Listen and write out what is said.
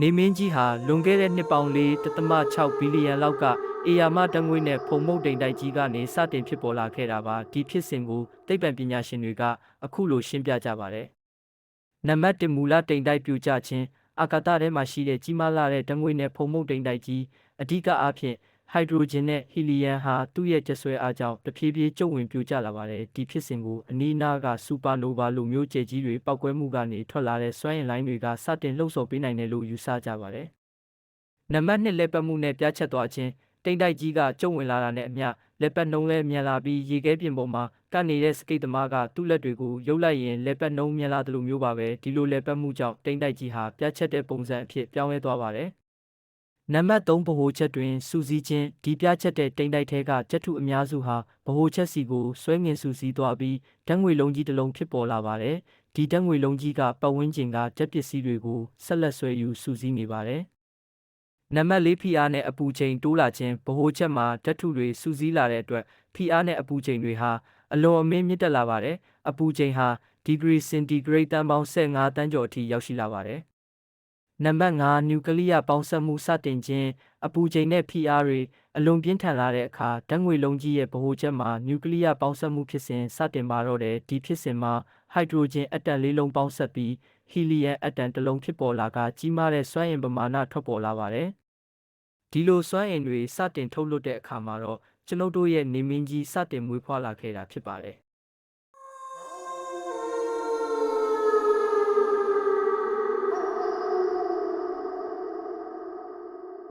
နေမင်းကြီးဟာလွန်ခဲ့တဲ့နှစ်ပေါင်း4.6ဘီလီယံလောက်ကအေယာမတငွေနဲ့ဖုံမုတ်တိမ်တိုက်ကြီးကနေစတင်ဖြစ်ပေါ်လာခဲ့တာပါဒီဖြစ်စဉ်ကိုသိပ္ပံပညာရှင်တွေကအခုလိုရှင်းပြကြပါတယ်နံပါတ်1မူလတိမ်တိုက်ပြိုကျခြင်းအာကာသထဲမှာရှိတဲ့ကြီးမားလာတဲ့တငွေနဲ့ဖုံမုတ်တိမ်တိုက်ကြီးအဓိကအားဖြင့် ဟိုက်ဒရိုဂျင်နဲ့ဟီလီယမ်ဟာသူ့ရဲ့ကျက်ဆွဲအားကြောင့်တဖြည်းဖြည်းကျုပ်ဝင်ပြိုကျလာပါတယ်ဒီဖြစ်စဉ်ကိုအနီးအနားကစူပါနိုဗာလိုမျိုးကျယ်ကြီးတွေပောက်ကွဲမှုကနေထွက်လာတဲ့စွမ်းအင်လိုင်းတွေကစတင်လှုပ်ဆော်ပေးနိုင်တယ်လို့ယူဆကြပါတယ်နံပါတ်2လက်ပတ်မှုနဲ့ပြားချက်သွားခြင်းတိမ်တိုက်ကြီးကကျုပ်ဝင်လာတာနဲ့အမျှလက်ပတ်နှုံးလဲမြန်လာပြီးရေခဲပြင်ပေါ်မှာကပ်နေတဲ့စကိတ်သမားကသူ့လက်တွေကိုရုပ်လိုက်ရင်လက်ပတ်နှုံးမြန်လာတယ်လို့မျိုးပါပဲဒီလိုလက်ပတ်မှုကြောင့်တိမ်တိုက်ကြီးဟာပြားချက်တဲ့ပုံစံအဖြစ်ပြောင်းလဲသွားပါတယ် နံပါတ်3ဗဟိုချက်တွင်စူးစီးခြင်းဒီပြားချက်တဲ့တိမ်တိုက်ထဲကချက်ထုအများစုဟာဗဟိုချက်စီကိုဆွဲငင်စူးစီးသွားပြီးဓာတ်ငွေလုံးကြီးတစ်လုံးဖြစ်ပေါ်လာပါတယ်ဒီဓာတ်ငွေလုံးကြီးကပတ်ဝန်းကျင်ကချက်ပစ္စည်းတွေကိုဆက်လက်ဆွဲယူစူးစီးနေပါတယ်နံပါတ်၄ဖိအားနဲ့အပူချိန်တိုးလာခြင်းဗဟိုချက်မှာဓာတ်ထုတွေစူးစီးလာတဲ့အတွက်ဖိအားနဲ့အပူချိန်တွေဟာအလွန်အမင်းမြင့်တက်လာပါတယ်အပူချိန်ဟာဒီဂရီစင်တီဂရိတ်တန်ပေါင်း15တန်းကျော်အထိရောက်ရှိလာပါတယ် နံပါတ်5နျူကလ িয়ার ပေါင်းစပ်မှုစတင်ခြင်းအပူချိန်နဲ့ဖိအားတွေအလွန်ပြင်းထန်လာတဲ့အခါဓာတ်ငွေလုံးကြီးရဲ့ဗဟိုချက်မှာနျူကလ িয়ার ပေါင်းစပ်မှုဖြစ်စဉ်စတင်ပါတော့တယ်ဒီဖြစ်စဉ်မှာဟိုက်ဒရိုဂျင်အက်တမ်လေးလုံးပေါင်းစပ်ပြီးဟီလီယမ်အက်တမ်တစ်လုံးဖြစ်ပေါ်လာကကြီးမားတဲ့စွမ်းအင်ပမာဏထွက်ပေါ်လာပါတယ်ဒီလိုစွမ်းအင်တွေစတင်ထုတ်လွှတ်တဲ့အခါမှာတော့ကျွန်ုပ်တို့ရဲ့နေမင်းကြီးစတင်မွေးဖွားလာခဲ့တာဖြစ်ပါတယ်